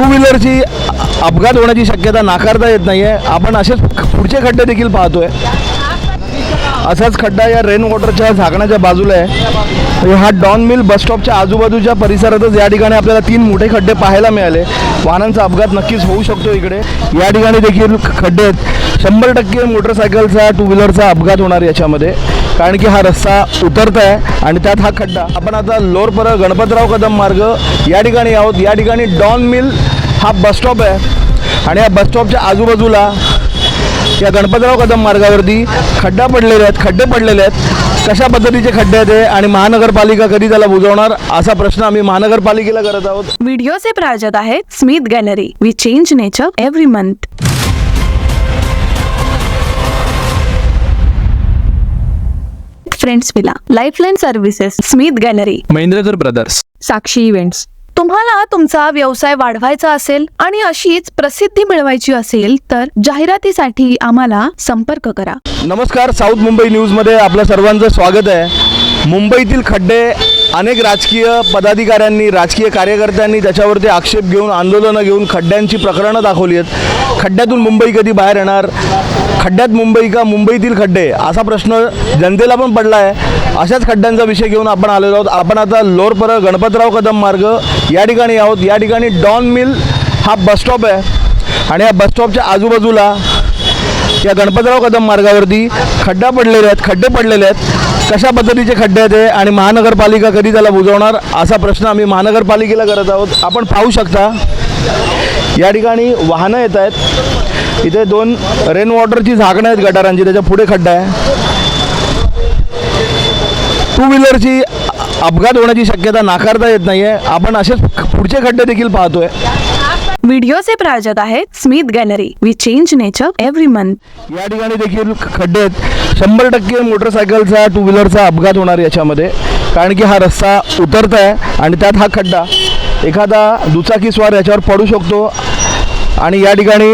To व्हीलरची अपघात होण्याची शक्यता नाकारता येत नाही आहे आपण असेच पुढचे खड्डे देखील पाहतोय. असाच खड्डा या रेन वॉटरच्या झाकणाच्या बाजूला आहे. हा डॉन मिल बस स्टॉपच्या आजूबाजूच्या परिसरातच या ठिकाणी आपल्याला तीन मोठे खड्डे पाहायला मिळाले. वाहनांचा अपघात नक्कीच होऊ शकतो इकडे. या ठिकाणी देखील खड्डे आहेत. शंभर टक्के मोटरसायकलचा टू व्हीलरचा अपघात होणार याच्यामध्ये. कारण की हा रस्ता उतरत आहे आणि त्यात हा खड्डा. आपण आता लोरपर गणपतराव कदम मार्ग या ठिकाणी आहोत. या ठिकाणी डॉन मिल हा बस स्टॉप आहे. आणि या बस स्टॉपच्या आजूबाजूला या गणपतराव कदम मार्गावरती खड्डा पडलेले आहेत खड्डे पडलेले आहेत. कशा पद्धतीचे खड्डे आहेत आणि महानगरपालिका कधी त्याला बुजवणार असा प्रश्न आम्ही महानगरपालिकेला करत आहोत. व्हिडिओचे प्रायोजक आहेत Smith gallery we change nature every month friends villa lifeline services Smith gallery Mahendrakar brothers Sakshi events तुम्हाला तुमचा व्यवसाय वाढवायचा असेल आणि अशीच प्रसिद्धी मिळवायची असेल तर जाहिरातीसाठी आम्हाला संपर्क करा. नमस्कार साऊथ मुंबई न्यूजमध्ये आपलं सर्वांचं स्वागत आहे. मुंबईतील खड्डे अनेक राजकीय पदाधिकाऱ्यांनी राजकीय कार्यकर्त्यांनी त्याच्यावरती आक्षेप घेऊन आंदोलनं घेऊन खड्ड्यांची प्रकरणं दाखवली आहेत. खड्ड्यातून मुंबई कधी बाहेर येणार? खड्ड्यात मुंबई का मुंबईतील खड्डे? असा प्रश्न जनतेला पण पडला आहे अशाच खड्ड्यांचा विषय घेऊन आपण आलेलो आहोत. आपण आता लोरपर गणपतराव कदम मार्ग या ठिकाणी आहोत. या ठिकाणी डॉन मिल हा बस स्टॉप आहे. आणि या बस स्टॉपच्या आजूबाजूला या गणपतराव कदम मार्गावरती खड्डा पडलेले आहेत खड्डे पडलेले आहेत. कशा पद्धतीचे खड्डे आहेत आणि महानगरपालिका कधी त्याला बुजवणार असा प्रश्न आम्ही महानगरपालिकेला करत आहोत. आपण पाहू शकता या ठिकाणी वाहनं येत आहेत. इथे दोन रेन वॉटरची झाकणं आहेत गटारांची त्याच्या पुढे खड्डा आहे. टू व्हीलरची अपघात होण्याची शक्यता नाकारता येत नाही आहे आपण असेच पुढचे खड्डे देखील पाहतोय. व्हिडिओचे प्रायोजक आहेत Smith gallery we change nature every month या ठिकाणी देखील खड्डे आहेत. शंभर टक्के मोटरसायकलचा टू व्हीलरचा अपघात होणार याच्यामध्ये. कारण की हा रस्ता उतरत आहे आणि त्यात हा खड्डा. एखादा दुचाकीस्वार याच्यावर पडू शकतो. आणि या ठिकाणी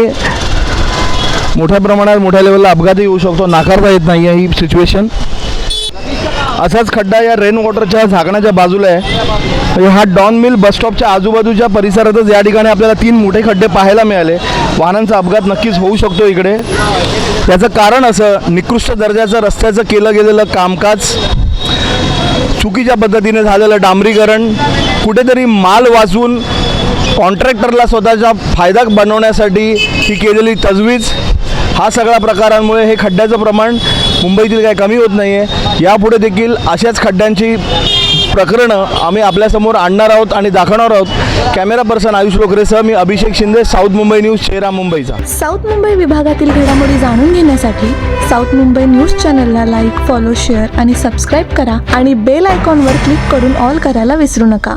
मोठ्या प्रमाणात मोठ्या लेवलला अपघातही होऊ शकतो. नाकारता येत नाही आहे ही सिच्युएशन असाच खड्डा या रेन वॉटरच्या झाकणाच्या बाजूला आहे. म्हणजे हा डॉन मिल बस स्टॉपच्या आजूबाजूच्या परिसरातच या ठिकाणी आपल्याला तीन मोठे खड्डे पाहायला मिळाले. वाहनांचा अपघात नक्कीच होऊ शकतो इकडे. याचं कारण असं निकृष्ट दर्जाचं रस्त्याचं केलं गेलेलं कामकाज चुकीच्या पद्धतीने झालेलं डांबरीकरण कुठेतरी माल वाचून कॉन्ट्रॅक्टरला स्वतःचा फायदा बनवण्यासाठी ही केलेली तजवीज हा सगळ्या प्रकारांमुळे हे खड्ड्याचं प्रमाण मुंबईतील काही कमी होत नाही आहे यापुढे देखील अशाच खड्ड्यांची प्रकरणं आम्ही आपल्यासमोर आणणार आहोत आणि दाखवणार आहोत. कॅमेरा पर्सन आयुष लोकरेसह मी अभिषेक शिंदे साऊथ मुंबई न्यूज चेहरा मुंबईचा. साऊथ मुंबई विभागातील घडामोडी जाणून घेण्यासाठी साऊथ मुंबई न्यूज चॅनलला लाईक फॉलो शेअर आणि सबस्क्राईब करा आणि बेल आयकॉनवर क्लिक करून ऑल करायला विसरू नका.